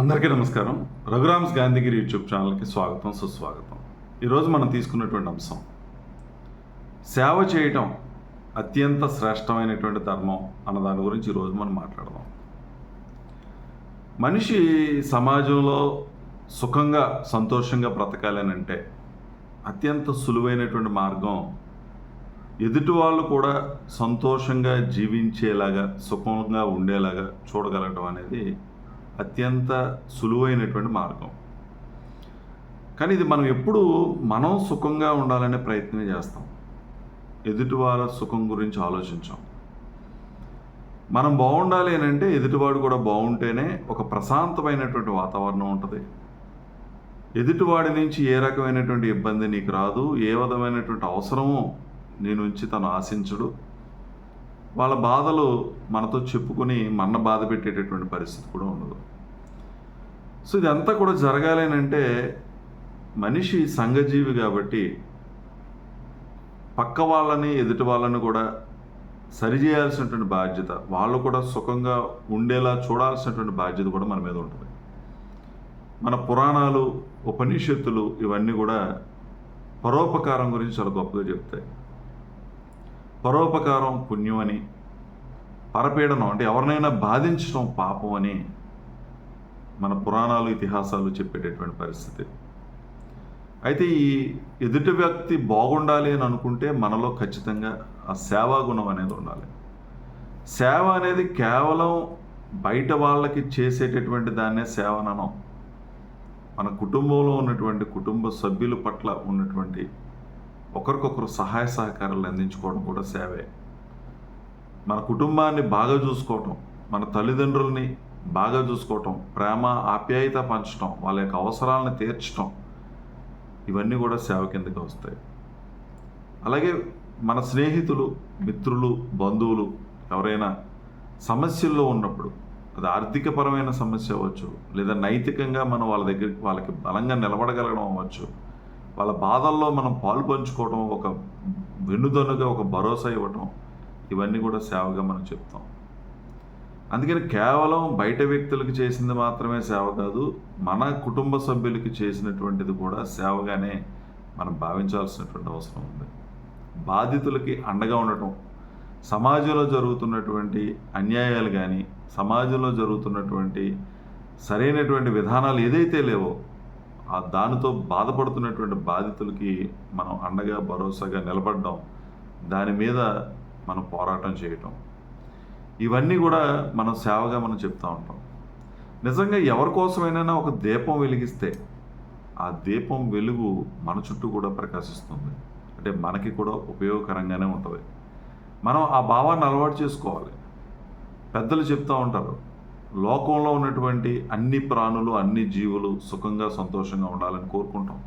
అందరికీ నమస్కారం. రఘురామ్స్ గాంధీగిరి యూట్యూబ్ ఛానల్కి స్వాగతం సుస్వాగతం. ఈరోజు మనం తీసుకున్నటువంటి అంశం సేవ చేయటం అత్యంత శ్రేష్టమైనటువంటి ధర్మం అన్న దాని గురించి ఈరోజు మనం మాట్లాడదాం. మనిషి సమాజంలో సుఖంగా సంతోషంగా బ్రతకాలనంటే అంటే అత్యంత సులువైనటువంటి మార్గం ఎదుటి వాళ్ళు కూడా సంతోషంగా జీవించేలాగా సుఖంగా ఉండేలాగా చూడగలగడం అనేది అత్యంత సులువైనటువంటి మార్గం. కానీ ఇది మనం ఎప్పుడు మనం సుఖంగా ఉండాలనే ప్రయత్నం చేస్తాం. ఎదుటివారి సుఖం గురించి ఆలోచించాం. మనం బాగుండాలి అని అంటే ఎదుటివాడు కూడా బాగుంటేనే ఒక ప్రశాంతమైనటువంటి వాతావరణం ఉంటుంది. ఎదుటివాడి నుంచి ఏ రకమైనటువంటి ఇబ్బంది నీకు రాదు ఏ విధమైనటువంటి అవసరమో నీ నుంచి తను ఆశించడు. వాళ్ళ బాధలు మనతో చెప్పుకొని మన బాధ పెట్టేటటువంటి పరిస్థితి కూడా ఉండదు. సో ఇదంతా కూడా జరగాలి అంటే మనిషి సంఘజీవి కాబట్టి పక్క వాళ్ళని ఎదుటి వాళ్ళని కూడా సరిచేయాల్సినటువంటి బాధ్యత వాళ్ళు కూడా సుఖంగా ఉండేలా చూడాల్సినటువంటి బాధ్యత కూడా మన మీద ఉంటుంది. మన పురాణాలు ఉపనిషత్తులు ఇవన్నీ కూడా పరోపకారం గురించి చాలా గొప్పగా చెప్తాయి. పరోపకారం పుణ్యం అని పరపీడనం అంటే ఎవరినైనా బాధించడం పాపం అని మన పురాణాలు ఇతిహాసాలు చెప్పేటటువంటి పరిస్థితి. అయితే ఈ ఎదుటి వ్యక్తి బాగుండాలి అని అనుకుంటే మనలో ఖచ్చితంగా ఆ సేవా గుణం అనేది ఉండాలి. సేవ అనేది కేవలం బయట వాళ్ళకి చేసేటటువంటి దాన్నే సేవననం మన కుటుంబంలో ఉన్నటువంటి కుటుంబ సభ్యుల పట్ల ఉన్నటువంటి ఒకరికొకరు సహాయ సహకారాలు అందించుకోవడం కూడా సేవే. మన కుటుంబాన్ని బాగా చూసుకోవటం మన తల్లిదండ్రుల్ని బాగా చూసుకోవటం ప్రేమ ఆప్యాయత పంచటం వాళ్ళ యొక్క అవసరాలను తీర్చటం ఇవన్నీ కూడా సేవ కిందకి వస్తాయి. అలాగే మన స్నేహితులు మిత్రులు బంధువులు ఎవరైనా సమస్యల్లో ఉన్నప్పుడు అది ఆర్థికపరమైన సమస్య అవ్వచ్చు లేదా నైతికంగా మనం వాళ్ళ దగ్గర వాళ్ళకి బలంగా నిలబడగలగడం అవ్వచ్చు వాళ్ళ బాధల్లో మనం పాలు పంచుకోవడం ఒక వెన్నుదన్నుగా ఒక భరోసా ఇవ్వటం ఇవన్నీ కూడా సేవగా మనం చెప్తాం. అందుకని కేవలం బయట వ్యక్తులకు చేసింది మాత్రమే సేవ కాదు మన కుటుంబ సభ్యులకి చేసినటువంటిది కూడా సేవగానే మనం భావించాల్సినటువంటి అవసరం ఉంది. బాధితులకి అండగా ఉండటం సమాజంలో జరుగుతున్నటువంటి అన్యాయాలు కానీ సమాజంలో జరుగుతున్నటువంటి సరైనటువంటి విధానాలు ఏదైతే లేవో ఆ దానితో బాధపడుతున్నటువంటి బాధితులకి మనం అండగా భరోసాగా నిలబడడం దాని మీద మనం పోరాటం చేయటం. ఇవన్నీ కూడా మనం సేవగా మనం చెప్తూ ఉంటాం. నిజంగా ఎవరి కోసమైనా ఒక దీపం వెలిగిస్తే ఆ దీపం వెలుగు మన చుట్టూ కూడా ప్రకాశిస్తుంది. అంటే మనకి కూడా ఉపయోగకరంగానే ఉంటుంది. మనం ఆ భావాన్ని అలవాటు చేసుకోవాలి. పెద్దలు చెప్తూ ఉంటారు లోకంలో ఉన్నటువంటి అన్ని ప్రాణులు అన్ని జీవులు సుఖంగా సంతోషంగా ఉండాలని కోరుకుంటాం.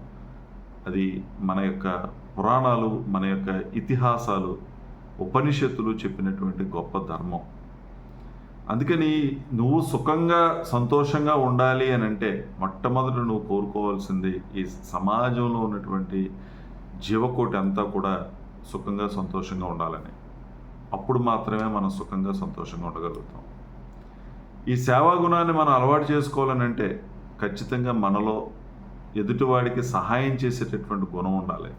అది మన యొక్క పురాణాలు మన యొక్క ఇతిహాసాలు ఉపనిషత్తులు చెప్పినటువంటి గొప్ప ధర్మం. అందుకని నువ్వు సుఖంగా సంతోషంగా ఉండాలి అని అంటే మొట్టమొదట నువ్వు కోరుకోవాల్సింది ఈ సమాజంలో ఉన్నటువంటి జీవకోటి అంతా కూడా సుఖంగా సంతోషంగా ఉండాలని. అప్పుడు మాత్రమే మనం సుఖంగా సంతోషంగా ఉండగలుగుతాం. ఈ సేవా గుణాన్ని మనం అలవాటు చేసుకోవాలని అంటే ఖచ్చితంగా మనలో ఎదుటివాడికి సహాయం చేసేటటువంటి గుణం ఉండాలి.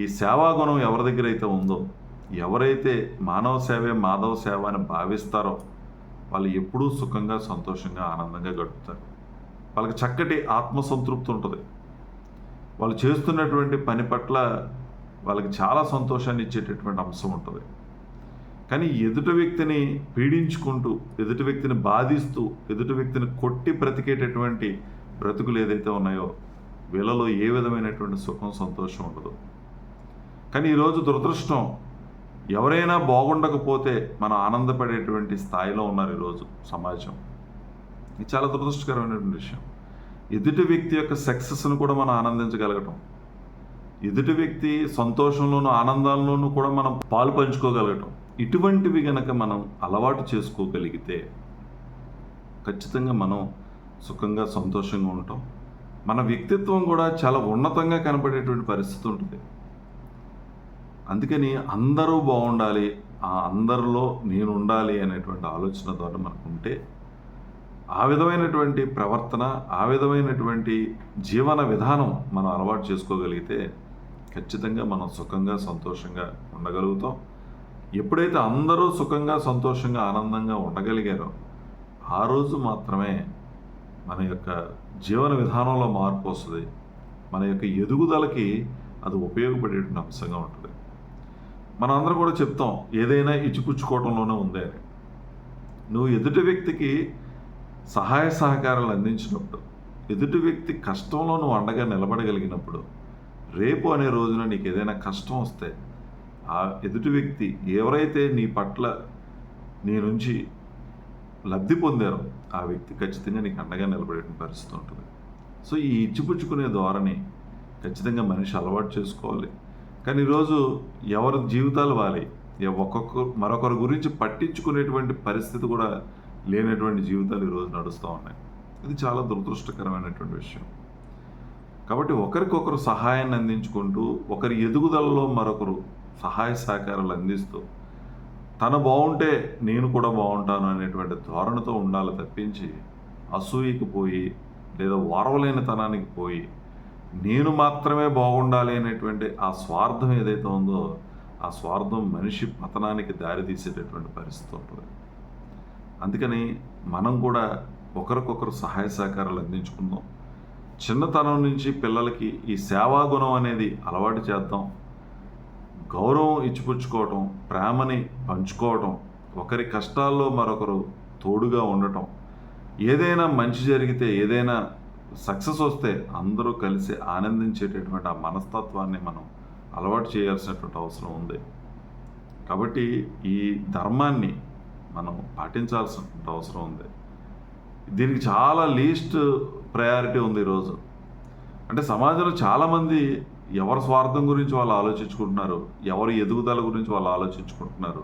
ఈ సేవా గుణం ఎవరి దగ్గర అయితే ఉందో ఎవరైతే మానవ సేవే మాధవ సేవ అని భావిస్తారో వాళ్ళు ఎప్పుడూ సుఖంగా సంతోషంగా ఆనందంగా గడుపుతారు. వాళ్ళకి చక్కటి ఆత్మసంతృప్తి ఉంటుంది. వాళ్ళు చేస్తున్నటువంటి పని పట్ల వాళ్ళకి చాలా సంతోషాన్ని ఇచ్చేటటువంటి అంశం ఉంటుంది. కానీ ఎదుటి వ్యక్తిని పీడించుకుంటూ ఎదుటి వ్యక్తిని బాధిస్తూ ఎదుటి వ్యక్తిని కొట్టి బ్రతికేటటువంటి బ్రతుకులు ఏదైతే ఉన్నాయో వీళ్ళలో ఏ విధమైనటువంటి సుఖం సంతోషం ఉండదు. కానీ ఈరోజు దురదృష్టం ఎవరైనా బాగుండకపోతే మనం ఆనందపడేటువంటి స్థాయిలో ఉన్నారు ఈరోజు సమాజం. ఇది చాలా దురదృష్టకరమైనటువంటి విషయం. ఎదుటి వ్యక్తి యొక్క సక్సెస్ను కూడా మనం ఆనందించగలగటం. ఎదుటి వ్యక్తి సంతోషంలోనూ ఆనందాల్లోనూ కూడా మనం పాలు పంచుకోగలగటం. ఇటువంటివి గనక మనం అలవాటు చేసుకోగలిగితే ఖచ్చితంగా మనం సుఖంగా సంతోషంగా ఉండటం. మన వ్యక్తిత్వం కూడా చాలా ఉన్నతంగా కనపడేటువంటి పరిస్థితి ఉంటుంది. అందుకని అందరూ బాగుండాలి ఆ అందరిలో నేను ఉండాలి అనేటువంటి ఆలోచన ద్వారా మనకు ఉంటే ఆ విధమైనటువంటి ప్రవర్తన ఆ విధమైనటువంటి జీవన విధానం మనం అలవాటు చేసుకోగలిగితే ఖచ్చితంగా మనం సుఖంగా సంతోషంగా ఉండగలుగుతాం. ఎప్పుడైతే అందరూ సుఖంగా సంతోషంగా ఆనందంగా ఉండగలిగారో ఆ రోజు మాత్రమే మన యొక్క జీవన విధానంలో మార్పు వస్తుంది. మన యొక్క ఎదుగుదలకి అది ఉపయోగపడేటువంటి అంశంగా ఉంటుంది. మనం అందరం కూడా చెప్తాం ఏదైనా ఇచ్చిపుచ్చుకోవడంలోనే ఉంది అని. నువ్వు ఎదుటి వ్యక్తికి సహాయ సహకారాలు అందించినప్పుడు ఎదుటి వ్యక్తి కష్టంలో నువ్వు అండగా నిలబడగలిగినప్పుడు రేపు అనే రోజున నీకు ఏదైనా కష్టం వస్తే ఆ ఎదుటి వ్యక్తి ఎవరైతే నీ పట్ల నీ నుంచి లబ్ధి పొందారో ఆ వ్యక్తి ఖచ్చితంగా నీకు అండగా నిలబడే పరిస్థితి ఉంటుంది. సో ఈ ఇచ్చిపుచ్చుకునే ధోరణి ఖచ్చితంగా మనిషి అలవాటు చేసుకోవాలి. కానీ ఈరోజు ఎవరి జీవితాలు వాలి? ఒక్కొక్క మరొకరి గురించి పట్టించుకునేటువంటి పరిస్థితి కూడా లేనటువంటి జీవితాలు ఈరోజు నడుస్తూ ఉన్నాయి. ఇది చాలా దురదృష్టకరమైనటువంటి విషయం. కాబట్టి ఒకరికొకరు సహాయాన్ని అందించుకుంటూ ఒకరి ఎదుగుదలలో మరొకరు సహాయ సహకారాలు అందిస్తూ తను బాగుంటే నేను కూడా బాగుంటాను అనేటువంటి ధోరణితో ఉండాలి తప్పించి అసూయకి పోయి లేదా ఓర్వలేనితనానికి పోయి నేను మాత్రమే బాగుండాలి అనేటువంటి ఆ స్వార్థం ఏదైతే ఉందో ఆ స్వార్థం మనిషి పతనానికి దారి తీసేటటువంటి పరిస్థితి ఉంటుంది. అందుకని మనం కూడా ఒకరికొకరు సహాయ సహకారాలు అందించుకుందాం. చిన్నతనం నుంచి పిల్లలకి ఈ సేవా గుణం అనేది అలవాటు చేద్దాం. గౌరవం ఇచ్చిపుచ్చుకోవటం ప్రేమని పంచుకోవటం ఒకరి కష్టాల్లో మరొకరు తోడుగా ఉండటం ఏదైనా మంచి జరిగితే ఏదైనా సక్సెస్ వస్తే అందరూ కలిసి ఆనందించేటటువంటి ఆ మనస్తత్వాన్ని మనం అలవాటు చేయాల్సినటువంటి అవసరం ఉంది. కాబట్టి ఈ ధర్మాన్ని మనం పాటించాల్సినటువంటి అవసరం ఉంది. దీనికి చాలా లీస్ట్ ప్రయారిటీ ఉంది ఈరోజు అంటే సమాజంలో చాలామంది ఎవరి స్వార్థం గురించి వాళ్ళు ఆలోచించుకుంటున్నారు ఎవరి ఎదుగుదల గురించి వాళ్ళు ఆలోచించుకుంటున్నారు.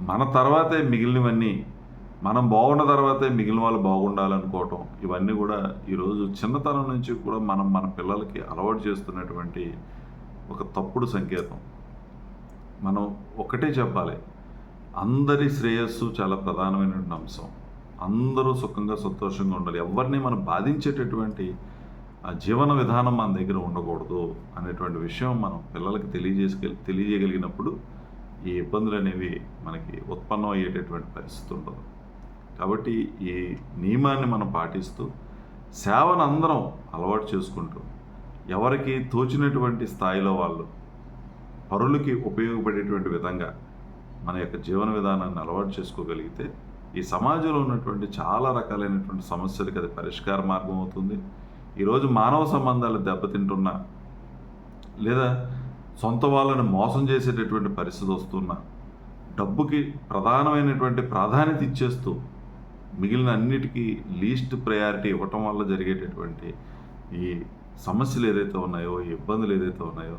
మన తర్వాతే మిగిలినవన్నీ మనం బాగున్న తర్వాతే మిగిలిన వాళ్ళు బాగుండాలనుకోవటం ఇవన్నీ కూడా ఈరోజు చిన్నతనం నుంచి కూడా మనం మన పిల్లలకి అలవాటు చేస్తున్నటువంటి ఒక తప్పుడు సంకేతం. మనం ఒకటే చెప్పాలి అందరి శ్రేయస్సు చాలా ప్రధానమైనటువంటి అంశం. అందరూ సుఖంగా సంతోషంగా ఉండాలి. ఎవరిని మనం బాధించేటటువంటి ఆ జీవన విధానం మన దగ్గర ఉండకూడదు అనేటువంటి విషయం మనం పిల్లలకి తెలియజేసుకె తెలియజేయగలిగినప్పుడు ఈ ఇబ్బందులు అనేవి మనకి ఉత్పన్నం అయ్యేటటువంటి పరిస్థితి ఉండదు కాబట్టి ఈ నియమాన్ని మనం పాటిస్తూ సేవను అందరం అలవాటు చేసుకుంటూ ఎవరికి తోచినటువంటి స్థాయిలో వాళ్ళు పరులకి ఉపయోగపడేటువంటి విధంగా మన యొక్క జీవన విధానాన్ని అలవాటు చేసుకోగలిగితే ఈ సమాజంలో ఉన్నటువంటి చాలా రకాలైనటువంటి సమస్యలకు అది పరిష్కార మార్గం అవుతుంది. ఈరోజు మానవ సంబంధాలు దెబ్బతింటున్నా లేదా సొంత వాళ్ళని మోసం చేసేటటువంటి పరిస్థితి వస్తున్నా డబ్బుకి ప్రధానమైనటువంటి ప్రాధాన్యత ఇచ్చేస్తూ మిగిలిన అన్నిటికీ లీస్ట్ ప్రయారిటీ ఇవ్వటం వల్ల జరిగేటటువంటి ఈ సమస్యలు ఏదైతే ఉన్నాయో ఈ ఇబ్బందులు ఏదైతే ఉన్నాయో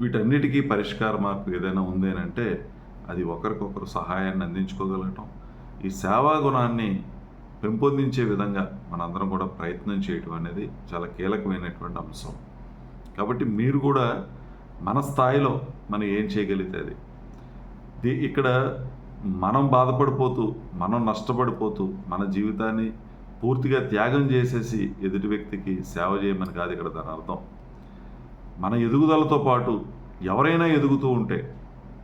వీటన్నిటికీ పరిష్కార మార్పు ఏదైనా ఉంది అని అంటే అది ఒకరికొకరు సహాయాన్ని అందించుకోగలగటం. ఈ సేవా గుణాన్ని పెంపొందించే విధంగా మనందరం కూడా ప్రయత్నం చేయటం అనేది చాలా కీలకమైనటువంటి అంశం. కాబట్టి మీరు కూడా మన స్థాయిలో మనం ఏం చేయగలిగితే అది. ఇక్కడ మనం బాధపడిపోతూ మనం నష్టపడిపోతూ మన జీవితాన్ని పూర్తిగా త్యాగం చేసేసి ఎదుటి వ్యక్తికి సేవ చేయమని కాదు ఇక్కడ దాని అర్థం. మన ఎదుగుదలతో పాటు ఎవరైనా ఎదుగుతూ ఉంటే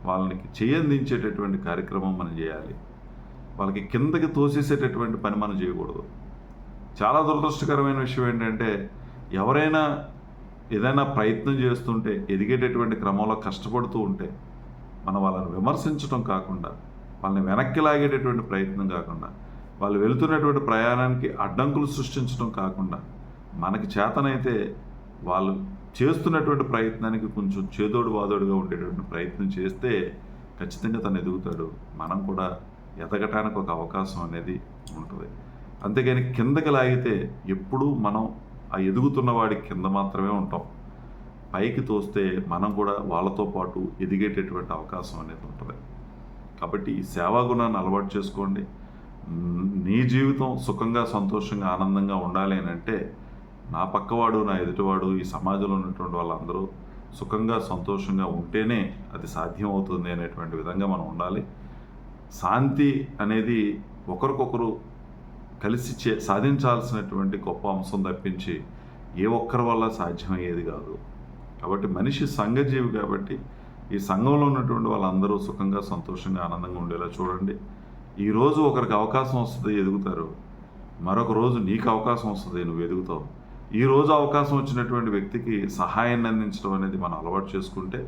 వాళ్ళకి చేయందించేటటువంటి కార్యక్రమం మనం చేయాలి. వాళ్ళకి కిందకి తోసేసేటటువంటి పని మనం చేయకూడదు. చాలా దురదృష్టకరమైన విషయం ఏంటంటే ఎవరైనా ఏదైనా ప్రయత్నం చేస్తుంటే ఎదిగేటటువంటి క్రమంలో కష్టపడుతూ ఉంటే మనం వాళ్ళని విమర్శించడం కాకుండా వాళ్ళని వెనక్కి లాగేటటువంటి ప్రయత్నం కాకుండా వాళ్ళు వెళుతున్నటువంటి ప్రయాణానికి అడ్డంకులు సృష్టించడం కాకుండా మనకి చేతనైతే వాళ్ళు చేస్తున్నటువంటి ప్రయత్నానికి కొంచెం చేదోడు వాదోడుగా ఉండేటువంటి ప్రయత్నం చేస్తే ఖచ్చితంగా తను ఎదుగుతాడు. మనం కూడా ఎదగటానికి ఒక అవకాశం అనేది ఉంటుంది. అంతేగాని కిందకి లాగితే ఎప్పుడూ మనం ఆ ఎదుగుతున్న వాడి కింద మాత్రమే ఉంటాం. పైకి తోస్తే మనం కూడా వాళ్ళతో పాటు ఎదిగేటటువంటి అవకాశం అనేది ఉంటుంది. కాబట్టి ఈ సేవా గుణాన్ని అలవాటు చేసుకోండి. నీ జీవితం సుఖంగా సంతోషంగా ఆనందంగా ఉండాలి అని అంటే నా పక్కవాడు నా ఎదుటివాడు ఈ సమాజంలో ఉన్నటువంటి వాళ్ళందరూ సుఖంగా సంతోషంగా ఉంటేనే అది సాధ్యం అవుతుంది అనేటువంటి విధంగా మనం ఉండాలి. శాంతి అనేది ఒకరికొకరు కలిసి చే సాధించాల్సినటువంటి గొప్ప అంశం తప్పించి ఏ ఒక్కరి వల్ల సాధ్యమయ్యేది కాదు. కాబట్టి మనిషి సంఘజీవి కాబట్టి ఈ సంఘంలో ఉన్నటువంటి వాళ్ళందరూ సుఖంగా సంతోషంగా ఆనందంగా ఉండేలా చూడండి. ఈరోజు ఒకరికి అవకాశం వస్తుంది ఎదుగుతారు. మరొక రోజు నీకు అవకాశం వస్తుంది నువ్వు ఎదుగుతావు. ఈ రోజు అవకాశం వచ్చినటువంటి వ్యక్తికి సహాయాన్ని అందించడం అనేది మనం అలవాటు చేసుకుంటే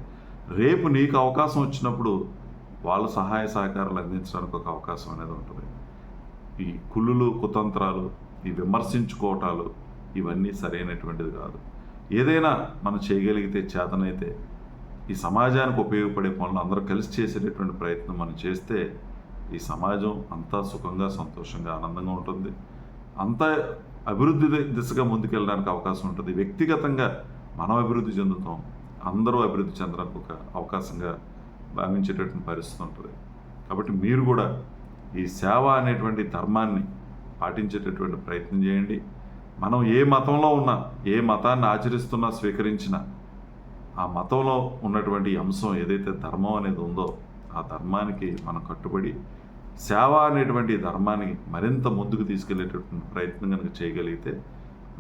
రేపు నీకు అవకాశం వచ్చినప్పుడు వాళ్ళు సహాయ సహకారాలు అందించడానికి ఒక అవకాశం అనేది ఉంటుంది. ఈ కుళ్ళులు కుతంత్రాలు ఈ విమర్శించుకోవటాలు ఇవన్నీ సరైనటువంటిది కాదు. ఏదైనా మనం చేయగలిగితే చేతనైతే ఈ సమాజానికి ఉపయోగపడే పనులు అందరూ కలిసి చేసేటటువంటి ప్రయత్నం మనం చేస్తే ఈ సమాజం అంతా సుఖంగా సంతోషంగా ఆనందంగా ఉంటుంది. అంతా అభివృద్ధి దిశగా ముందుకెళ్ళడానికి అవకాశం ఉంటుంది. వ్యక్తిగతంగా మనం అభివృద్ధి చెందుతాం అందరూ అభివృద్ధి చెందడానికి ఒక అవకాశంగా భావించేటటువంటి పరిస్థితి ఉంటుంది. కాబట్టి మీరు కూడా ఈ సేవ అనేటువంటి ధర్మాన్ని పాటించేటటువంటి ప్రయత్నం చేయండి. మనం ఏ మతంలో ఉన్నా ఏ మతాన్ని ఆచరిస్తున్నా స్వీకరించినా ఆ మతంలో ఉన్నటువంటి అంశం ఏదైతే ధర్మం అనేది ఉందో ఆ ధర్మానికి మనం కట్టుబడి సేవ అనేటువంటి ధర్మాన్ని మరింత ముందుకు తీసుకెళ్ళేటటువంటి ప్రయత్నం కనుక చేయగలిగితే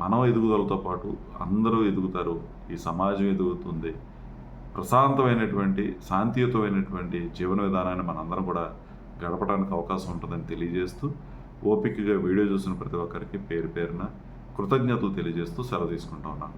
మనం ఎదుగుదలతో పాటు అందరూ ఎదుగుతారు ఈ సమాజం ఎదుగుతుంది. ప్రశాంతమైనటువంటి శాంతియుతమైనటువంటి జీవన విధానాన్ని మనందరం కూడా గడపడానికి అవకాశం ఉంటుందని తెలియజేస్తూ ఓపికగా వీడియో చూసిన ప్రతి ఒక్కరికి పేరు పేరున కృతజ్ఞతలు తెలియజేస్తూ సెలవు తీసుకుంటా ఉన్నాను.